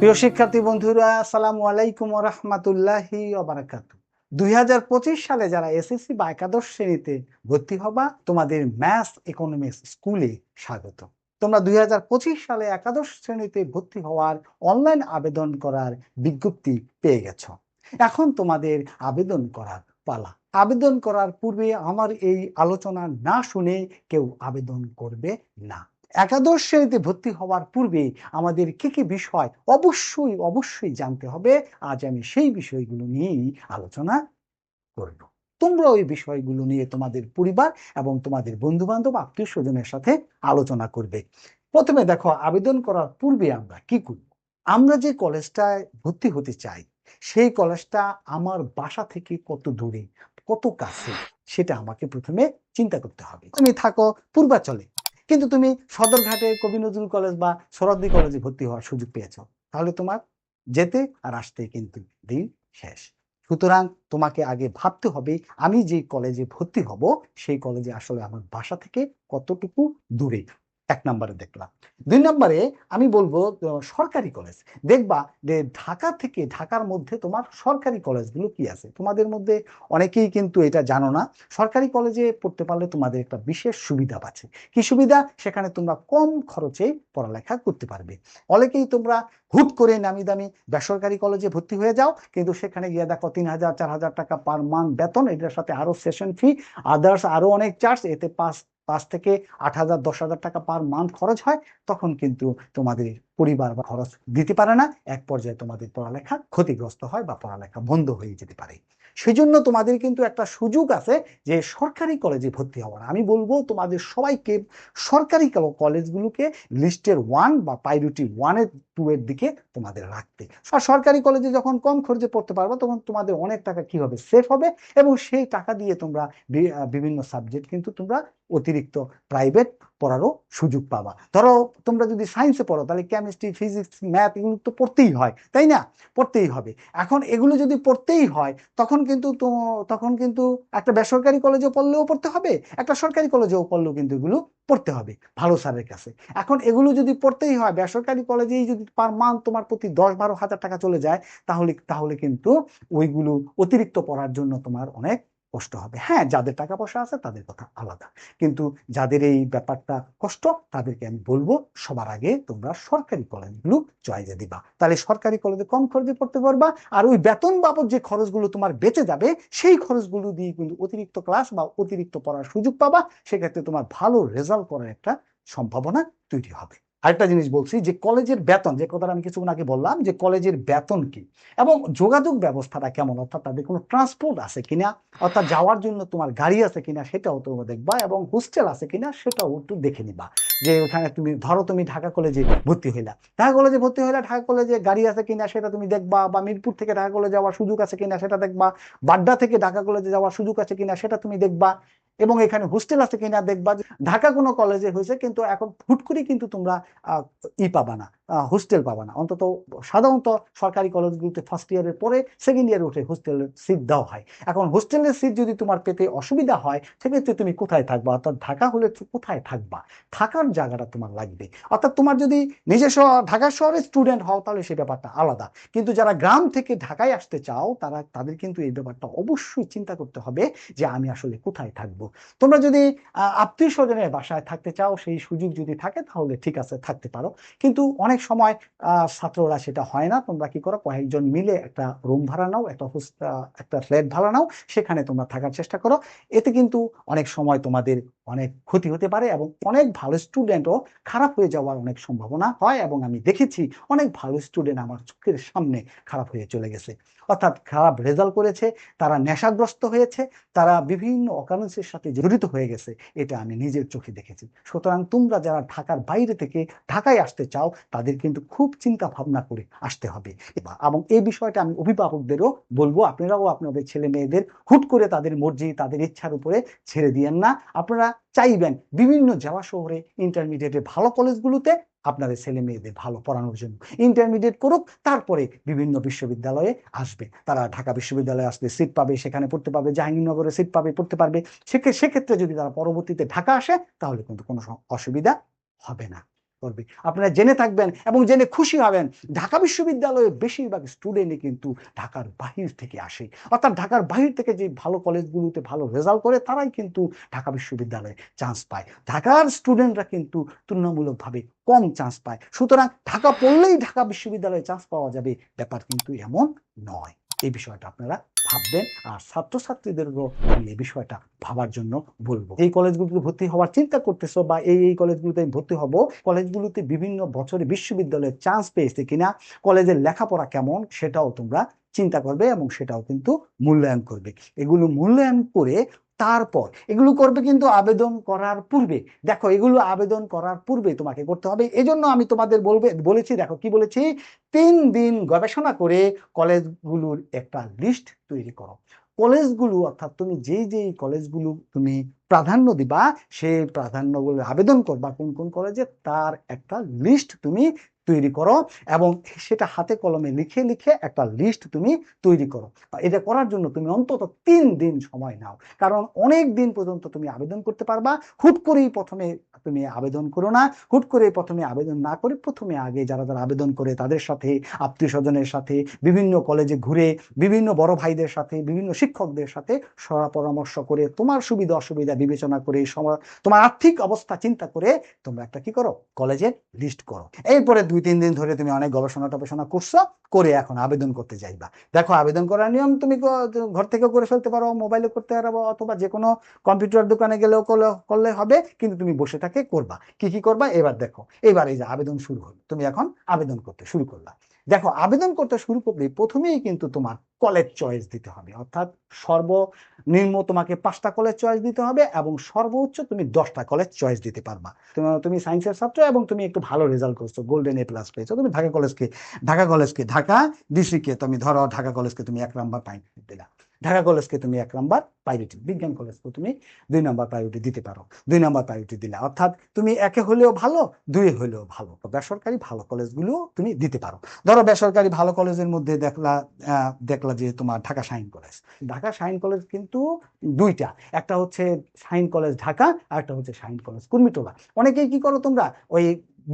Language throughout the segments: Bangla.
প্রিয় শিক্ষার্থী বন্ধুরা, আসসালামু আলাইকুম রহমতুল্লাহি ওবারাকাতু। দুই সালে যারা এসএসসি বা একাদশ শ্রেণীতে ভর্তি হবা, তোমাদের ম্যাথ ইকোনমিক্স স্কুলে স্বাগত। তোমরা দুই সালে একাদশ শ্রেণীতে ভর্তি হওয়ার অনলাইন আবেদন করার বিজ্ঞপ্তি পেয়ে গেছো। এখন তোমাদের আবেদন করার পালা। আবেদন করার পূর্বে আমার এই আলোচনা না শুনে কেউ আবেদন করবে না। একাদশ শ্রেণীতে ভর্তি হওয়ার পূর্বে আমাদের কি কি বিষয় অবশ্যই অবশ্যই জানতে হবে। আজ আমি সেই বিষয়গুলো নিয়েই আলোচনা করব। তোমরা ওই বিষয়গুলো নিয়ে তোমাদের পরিবার এবং তোমাদের বন্ধু বান্ধব আত্মীয় স্বজনের সাথে আলোচনা করবে। প্রথমে দেখো, আবেদন করার পূর্বে আমরা কি করব? আমরা যে কলেজটায় ভর্তি হতে চাই, সেই কলেজটা আমার বাসা থেকে কত দূরে, কত কাছে, সেটা আমাকে প্রথমে চিন্তা করতে হবে। তুমি থাকো, পূর্বাচলে। কিন্তু তুমি সদরঘাটে কবি নজরুল কলেজ বা সরদ্দি কলেজে ভর্তি হওয়ার সুযোগ পেয়েছ। তাহলে তোমার যেতে আর আসতে কিন্তু দিন শেষ। সুতরাং তোমাকে আগে ভাবতে হবে, আমি যে কলেজে ভর্তি হব, সেই কলেজে আসলে আমার বাসা থেকে কতটুকু দূরে? এক নম্বরে দেখলাম। দুই নম্বরে আমি বলব সরকারি কলেজ দেখবা যে ঢাকা থেকে ঢাকার মধ্যে তোমার সরকারি কলেজগুলো কি আছে? তোমাদের মধ্যে অনেকেই কিন্তু এটা জানো না। সরকারি কলেজে পড়তে পারলে তোমাদের একটা বিশেষ সুবিধা আছে কি সুবিধা? সেখানে তোমরা কম খরচে পড়ালেখা করতে পারবে। অনেকেই তোমরা হুট করে নামি দামি বেসরকারি কলেজে ভর্তি হয়ে যাও, কিন্তু সেখানে গিয়ে দেখো তিন হাজার, চার হাজার টাকা পার মান্থ বেতন, এটার সাথে আরও সেশন ফি আদার্স আরও অনেক চার্জ এতে পাঁচ পাঁচ থেকে আট হাজার, দশ হাজার টাকা পার মান্থ খরচ হয়, তখন কিন্তু তোমাদের পরিবার বা খরচ দিতে পারে না। এক পর্যায়ে তোমাদের পড়ালেখা ক্ষতিগ্রস্ত হয় বা পড়ালেখা বন্ধ হয়ে যেতে পারে। সেজন্য তোমাদের কিন্তু একটা সুযোগ আছে যে সরকারি কলেজে ভর্তি হওয়ার। আমি বলব তোমাদের সবাইকে সরকারি কলেজগুলোকে লিস্টের ওয়ান বা প্রায়োরিটি ওয়ানের টু এর দিকে তোমাদের রাখতে। আর সরকারি কলেজে যখন কম খরচে পড়তে পারবে, তখন তোমাদের অনেক টাকা কি হবে সেফ হবে? এবং সেই টাকা দিয়ে তোমরা বিভিন্ন সাবজেক্ট কিন্তু তোমরা অতিরিক্ত প্রাইভেট পড়ারও সুযোগ পাবা। ধরো তোমরা যদি সায়েন্সে পড়ো, তাহলে কেমিস্ট্রি ফিজিক্স ম্যাথ এগুলো তো পড়তেই হয়, তাই না? পড়তেই হবে। এখন এগুলো যদি পড়তেই হয়, তখন কিন্তু তখন কিন্তু একটা বেসরকারি কলেজেও পড়লেও পড়তে হবে, একটা সরকারি কলেজেও পড়লেও কিন্তু এগুলো পড়তে হবে, ভালো স্যারের কাছে। এখন এগুলো যদি পড়তেই হয়, বেসরকারি কলেজেই যদি পার মান্থ তোমার প্রতি দশ বারো হাজার টাকা চলে যায়, তাহলে তাহলে কিন্তু ওইগুলো অতিরিক্ত পড়ার জন্য তোমার অনেক কষ্ট হবে। হ্যাঁ যাদের টাকা পয়সা আছে তাদের কথা আলাদা। কিন্তু যাদের এই ব্যাপারটা কষ্ট, তাদেরকে আমি বলব সবার আগে তোমরা সরকারি কলেজগুলো চয়েসে দিবা। তাহলে সরকারি কলেজে কম খরচে পড়তে পারবা আর ওই বেতন বাবদ যে খরচগুলো তোমার বেঁচে যাবে, সেই খরচগুলো দিয়ে কিন্তু অতিরিক্ত ক্লাস বা অতিরিক্ত পড়ার সুযোগ পাবা। সেক্ষেত্রে তোমার ভালো রেজাল্ট করার একটা সম্ভাবনা তৈরি হবে। আরেকটা জিনিস বলছি যে কলেজের বেতন, যে কথাটা আমি কিছুক্ষণ আগে বললাম যে কলেজের বেতন কি এবং যোগাযোগ ব্যবস্থাটা কেমন, অর্থাৎ তাদের কোনো ট্রান্সপোর্ট আছে কিনা, অর্থাৎ যাওয়ার জন্য তোমার গাড়ি আছে কিনা সেটাও তোমরা দেখবা এবং হোস্টেল আছে কিনা সেটাও একটু দেখে নিবা। যে ওখানে তুমি, ধরো তুমি ঢাকা কলেজে ভর্তি হইলা। ঢাকা কলেজে ভর্তি হইলা, ঢাকা কলেজে গাড়ি আছে কিনা সেটা তুমি দেখবা বা মিরপুর থেকে ঢাকা কলেজে যাওয়ার সুযোগ আছে কিনা সেটা দেখবা। বাড্ডা থেকে ঢাকা কলেজে যাওয়ার সুযোগ আছে কিনা সেটা তুমি দেখবা। এবং এখানে হোস্টেল আছে কিনা দেখবা ঢাকা কোনো কলেজে হয়েছে, কিন্তু এখন হুট কিন্তু তোমরা ই পাবা না। হোস্টেল পাবা না। অন্তত সাধারণত সরকারি কলেজগুলোতে ফার্স্ট ইয়ারের পরে সেকেন্ড ইয়ারে উঠে হোস্টেলের সিট দেওয়া হয়। এখন হোস্টেলের সিট যদি তোমার পেতে অসুবিধা হয়, সেক্ষেত্রে তুমি কোথায় থাকবা? অর্থাৎ ঢাকা হলে কোথায় থাকবা? থাকার জায়গাটা তোমার লাগবে। অর্থাৎ তোমার যদি নিজস্ব ঢাকা শহরের স্টুডেন্ট হও, তাহলে সেই ব্যাপারটা আলাদা। কিন্তু যারা গ্রাম থেকে ঢাকায় আসতে চাও, তারা, তাদের কিন্তু এই ব্যাপারটা অবশ্যই চিন্তা করতে হবে যে আমি আসলে কোথায় থাকব। তোমরা যদি আত্মীয় স্বজনের বাসায় থাকতে চাও, সেই সুযোগ যদি থাকে, তাহলে ঠিক আছে, থাকতে পারো। কিন্তু অনেক সময় আহ, ছাত্ররা সেটা হয় না। তোমরা কি করো কয়েকজন মিলে একটা রুম ভাড়া নাও একটা হোস্ট একটা ফ্ল্যাট ভাড়া নাও সেখানে তোমরা থাকার চেষ্টা করো। এতে কিন্তু অনেক সময় তোমাদের অনেক ক্ষতি হতে পারে এবং অনেক ভালো স্টুডেন্টও খারাপ হয়ে যাওয়ার অনেক সম্ভাবনা হয় এবং আমি দেখেছি অনেক ভালো স্টুডেন্ট আমার চোখের সামনে খারাপ হয়ে চলে গেছে। অর্থাৎ খারাপ রেজাল্ট করেছে, তারা নেশাগ্রস্ত হয়েছে, তারা বিভিন্ন অকারেন্সের সাথে জড়িত হয়ে গেছে, এটা আমি নিজের চোখে দেখেছি। সুতরাং তোমরা যারা ঢাকার বাইরে থেকে ঢাকায় আসতে চাও, তাদের কিন্তু খুব চিন্তা ভাবনা করে আসতে হবে। এবা- এই বিষয়টা আমি অভিভাবকদেরও বলব, আপনারাও আপনাদের ছেলে মেয়েদের হুট করে তাদের মর্জি, তাদের ইচ্ছার উপরে ছেড়ে দিয়েন না। আপনারা চাইবেন বিভিন্ন জেলা শহরে ইন্টারমিডিয়েটের ভালো কলেজগুলোতে আপনাদের ছেলে মেয়েদের ভালো পড়ানোর জন্য। ইন্টারমিডিয়েট করুক, তারপরে বিভিন্ন বিশ্ববিদ্যালয়ে আসবে। তারা ঢাকা বিশ্ববিদ্যালয়ে আসলে সিট পাবে, সেখানে পড়তে পারবে, জাহাঙ্গীরনগরে সিট পাবে, পড়তে পারবে। সেক্ষে- সেক্ষেত্রে যদি তারা পরবর্তীতে ঢাকা আসে, তাহলে কিন্তু কোনো অসুবিধা হবে না। করবে। আপনারা জেনে থাকবেন এবং জেনে খুশি হবেন, ঢাকা বিশ্ববিদ্যালয়ে বেশিরভাগ স্টুডেন্টই কিন্তু ঢাকার বাহির থেকে আসে। অর্থাৎ ঢাকার বাহির থেকে যে ভালো কলেজগুলোতে ভালো রেজাল্ট করে, তারাই কিন্তু ঢাকা বিশ্ববিদ্যালয়ে চান্স পায়। ঢাকার স্টুডেন্টরা কিন্তু তুলনামূলকভাবে কম চান্স পায়। সুতরাং ঢাকা পড়লেই ঢাকা বিশ্ববিদ্যালয়ে চান্স পাওয়া যাবে। ব্যাপার কিন্তু এমন নয়। এই বিষয়টা আপনারা ভাববেন আর ছাত্রছাত্রীদেরও আমি এই বিষয়টা ভাবার জন্য বলব। এই কলেজগুলোতে ভর্তি হওয়ার চিন্তা করতেছো বা এই এই কলেজগুলোতে আমি ভর্তি হব, কলেজগুলোতে বিভিন্ন বছরে বিশ্ববিদ্যালয়ের চান্স পেয়েছে কিনা, কলেজের লেখাপড়া কেমন সেটাও তোমরা চিন্তা করবে এবং সেটাও কিন্তু মূল্যায়ন করবে। এগুলো মূল্যায়ন করে তারপর, এগুলো করবে কিন্তু আবেদন করার পূর্বে। দেখো, এগুলো আবেদন করার পূর্বে তোমাকে করতে হবে। এজন্য আমি তোমাদের বলবে, বলেছি, দেখো কি বলেছি? তিন দিন গবেষণা করে কলেজগুলোর একটা লিস্ট তৈরি করো। কলেজগুলো, অর্থাৎ তুমি যেই যেই কলেজগুলো তুমি প্রাধান্য দিবা, সেই প্রাধান্যগুলো আবেদন করবা কোন কোন কলেজে, তার একটা লিস্ট তুমি তৈরি করো এবং সেটা হাতে কলমে লিখে লিখে একটা লিস্ট তুমি তৈরি করো। এটা করার জন্য তুমি অন্তত তিন দিন সময় নাও। কারণ অনেক দিন পর্যন্ত তুমি আবেদন করতে পারবা। হুট করেই প্রথমে তুমি আবেদন করো না। হুট করে প্রথমে আবেদন না করে প্রথমে আগে যারা যারা আবেদন করে তাদের সাথে আত্মীয় স্বজনের সাথে, বিভিন্ন কলেজে ঘুরে, বিভিন্ন বড় ভাইদের সাথে, বিভিন্ন শিক্ষকদের সাথে সরা পরামর্শ করে, তোমার সুবিধা অসুবিধা বিবেচনা করে তোমার আর্থিক অবস্থা চিন্তা করে তোমরা একটা কি করো? কলেজের লিস্ট করো। এরপরে দুই তিন দিন ধরে তুমি অনেক গবেষণা টবেষণা করছ, করে এখন আবেদন করতে যাইবা। দেখো, আবেদন করার নিয়ম তুমি ঘর থেকে করে ফেলতে পারো মোবাইলে করতে পারো, অথবা যে কোনো কম্পিউটার দোকানে গেলেও করলে হবে, কিন্তু তুমি বসে থাকে করবা। কি কি করবা? এবার দেখো, এবার এই যে আবেদন শুরু হলো। তুমি এখন আবেদন করতে শুরু করলা। দেখো, আবেদন করতে শুরু করলে প্রথমেই কিন্তু তোমার কলেজ চয়েস দিতে হবে। অর্থাৎ সর্বনিম্ন তোমাকে পাঁচটা কলেজ চয়েস দিতে হবে এবং সর্বোচ্চ তুমি দশটা কলেজ চয়েস দিতে পারবা। তুমি- সায়েন্সের ছাত্র এবং তুমি একটু ভালো রেজাল্ট করছ গোল্ডেন এ প্লাস পেয়েছ। তুমি ঢাকা কলেজকে ঢাকা কলেজকে ঢাকা ডিসিকে তুমি ধরো ঢাকা কলেজকে তুমি এক নাম্বার পাই দিলা। ঢাকা কলেজকে তুমি এক নম্বর প্রায়োরিটি বিজ্ঞান কলেজকে তুমি দুই নাম্বার প্রায়োরিটি দিতে পারো। দুই নম্বর প্রায়োরিটি দিলে অর্থাৎ তুমি একে হলেও ভালো, দুই হলেও ভালো। বেসরকারি ভালো কলেজগুলো তুমি দিতে পারো। ধরো বেসরকারি ভালো কলেজের মধ্যে দেখলা দেখলা যে তোমার Dhaka shine college. Dhaka shine college কিন্তু দুইটা, একটা হচ্ছে শাইন কলেজ ঢাকা আর একটা হচ্ছে শাইন কলেজ কুর্মিটোলা। অনেকেই কি করো তোমরা, ওই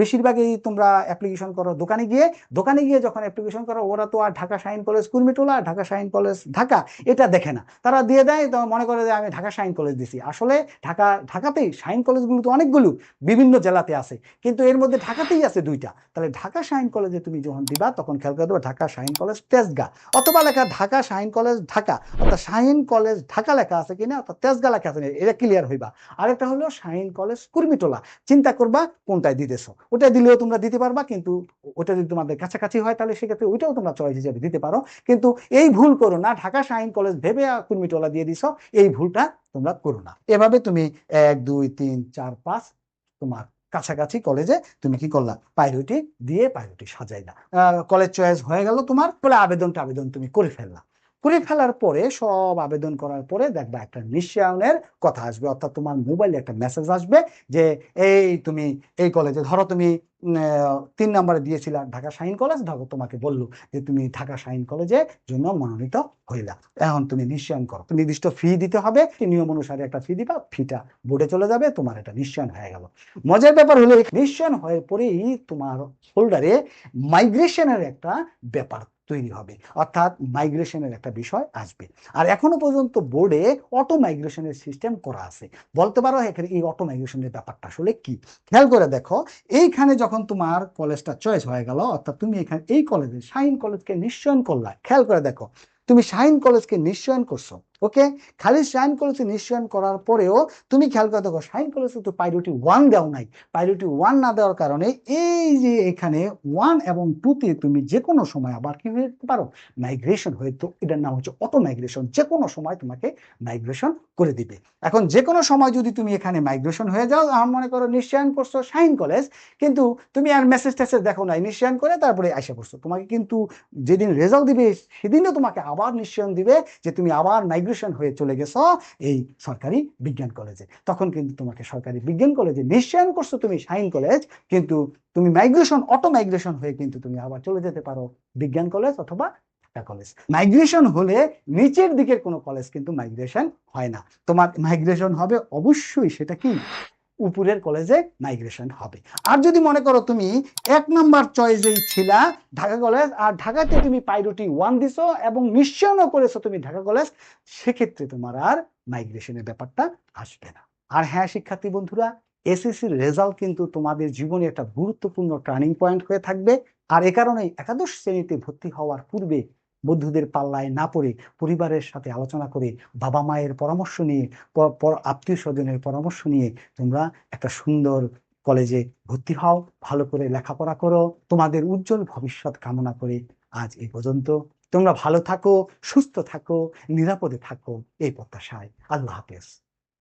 বেশিরভাগই তোমরা অ্যাপ্লিকেশন করো দোকানে গিয়ে। দোকানে গিয়ে যখন অ্যাপ্লিকেশন করো, ওরা তো আর Dhaka shine college Kurmitola Dhaka shine college, Dhaka, এটা দেখে না। তারা দিয়ে দেয়, তো মনে করে যে আমি ঢাকা শাইন কলেজ দিছি। আসলে ঢাকা, ঢাকাতেই শাইন কলেজগুলো তো অনেকগুলো, বিভিন্ন জেলাতে আছে। কিন্তু এর মধ্যে ঢাকাতেই আছে দুইটা। তাহলে ঢাকা শাইন কলেজে তুমি যখন দিবা, তখন খেয়াল করে দেবো ঢাকা শাইন কলেজ তেজগা। অথবা লেখা ঢাকা শাইন কলেজ ঢাকা। অর্থাৎ শাইন কলেজ ঢাকা লেখা আছে কিনা, অর্থাৎ তেজগা লেখা আছে এটা ক্লিয়ার হইবা। আরেকটা হলো শাইন কলেজ কুর্মিটোলা চিন্তা করবা কোনটায় দিতেছো। ওটা দিলেও তোমরা দিতে পারবা, কিন্তু ওটা যদি তোমাদের কাছাকাছি হয়, তাহলে সেক্ষেত্রে ওইটাও তোমরা চয়েস হিসেবে দিতে পারো। কিন্তু এই ভুল করো না, ঢাকা শাইন কলেজ ভেবে কুর্মিটোলা দিয়ে দিছো, এই ভুলটা তোমরা করো না। এভাবে তুমি এক, দুই, তিন, চার, পাঁচ তোমার কাছাকাছি কলেজে তুমি কি করলা? প্রায়োরিটি দিয়ে প্রায়োরিটি সাজাইলা। কলেজ চয়েস হয়ে গেল তোমার, বলে আবেদনটা আবেদন তুমি করে ফেললা। করে ফেলার পরে, সব আবেদন করার পরে দেখবা একটা নিশ্চয়নের কথা আসবে। অর্থাৎ তোমার মোবাইলে একটা মেসেজ আসবে যে, এই তুমি এই কলেজে ধরো তুমি তিন নম্বরে দিয়েছিলা ঢাকা সাইন কলেজ ধরো তোমাকে বলল যে, তুমি ঢাকা সাইন কলেজে জন্য মনোনীত হইলা। এখন তুমি নিশ্চয়ন করো। নির্দিষ্ট ফি দিতে হবে নিয়ম অনুসারে একটা ফি দিবা ফিটা বোর্ডে চলে যাবে, তোমার এটা নিশ্চয়ন হয়ে গেল। মজার ব্যাপার হলো নিশ্চয়ন হয়ে পরেই তোমার হোল্ডারে মাইগ্রেশনের একটা ব্যাপার তৈরি হবে। অর্থাৎ মাইগ্রেশনের একটা বিষয় আসবে। আর এখনও পর্যন্ত বোর্ডে অটো মাইগ্রেশনের সিস্টেম করা আছে। বলতে পারো এখানে এই অটো মাইগ্রেশনের ব্যাপারটা আসলে কি? খেয়াল করে দেখো, এইখানে যখন তোমার কলেজটা চয়েস হয়ে গেল, অর্থাৎ তুমি এখানে এই কলেজে শাহিন কলেজকে নিশ্চয়ন করলা। খেয়াল করে দেখো, তুমি শাহিন কলেজকে নিশ্চয়ন করছ। ওকে? খালি শাহিন কলেজে নিশ্চয়ন করার পরেও তুমি খেয়াল করে দেখো শাহিন কলেজে তো প্রায়োরিটি ওয়ান দেওয়া নাই। প্রায়োরিটি ওয়ান না দেওয়ার কারণে এই যে এখানে ওয়ান এবং টুতে তুমি যে কোনো সময় আবার কি যেতে পারো? মাইগ্রেশন হয়তো এটার নাম হচ্ছে অটো মাইগ্রেশন যে কোনো সময় তোমাকে মাইগ্রেশন করে দিবে। এখন যে কোনো সময় যদি তুমি এখানে মাইগ্রেশন হয়ে যাও আমার মনে করো নিশ্চয়ন করছ শাহিন কলেজ কিন্তু তুমি আর মেসেজ টেসেজ দেখো নাই নিশ্চয়ন করে তারপরে আইসা পড়ছো। তোমাকে কিন্তু যেদিন রেজাল্ট দিবে, সেদিনও তোমাকে আবার নিশ্চয়ন দিবে যে তুমি আবার মাইগ্রেশন হয়ে চলে গেছ এই সরকারি বিজ্ঞান কলেজে। তখন কিন্তু তোমাকে সরকারি বিজ্ঞান কলেজে নিশ্চয়ন করছ তুমি সাইন কলেজ, কিন্তু তুমি মাইগ্রেশন অটো মাইগ্রেশন হয়ে কিন্তু তুমি আবার চলে যেতে পারো বিজ্ঞান কলেজ অথবা ঢাকা কলেজ। মাইগ্রেশন হলে নিচের দিকের কোনো কলেজ কিন্তু মাইগ্রেশন হয় না। তোমার মাইগ্রেশন হবে অবশ্যই সেটা কি? উপরের কলেজে মাইগ্রেশন হবে। আর যদি মনে করো তুমি এক নাম্বার চয়েসেই ছিলা ঢাকা কলেজ আর ঢাকাতে তুমি পাইরটি ওয়ান দিছো এবং নিশ্চয়ও করেছ তুমি ঢাকা কলেজ সেক্ষেত্রে তোমার আর মাইগ্রেশনের ব্যাপারটা আসবে না। আর হ্যাঁ শিক্ষার্থী বন্ধুরা এসএসসির রেজাল্ট কিন্তু তোমাদের জীবনে একটা গুরুত্বপূর্ণ টার্নিং পয়েন্ট হয়ে থাকবে। আর এ কারণেই একাদশ শ্রেণীতে ভর্তি হওয়ার পূর্বে বন্ধুদের পাল্লায় না পড়ে পরিবারের সাথে আলোচনা করে বাবা মায়ের পরামর্শ নিয়ে আত্মীয় স্বজনের পরামর্শ নিয়ে তোমরা একটা সুন্দর কলেজে ভর্তি হও, ভালো করে লেখাপড়া করো, তোমাদের উজ্জ্বল ভবিষ্যৎ কামনা করে আজ এই পর্যন্ত। তোমরা ভালো থাকো, সুস্থ থাকো, নিরাপদে থাকো এই প্রত্যাশায়। আল্লাহ হাফেজ।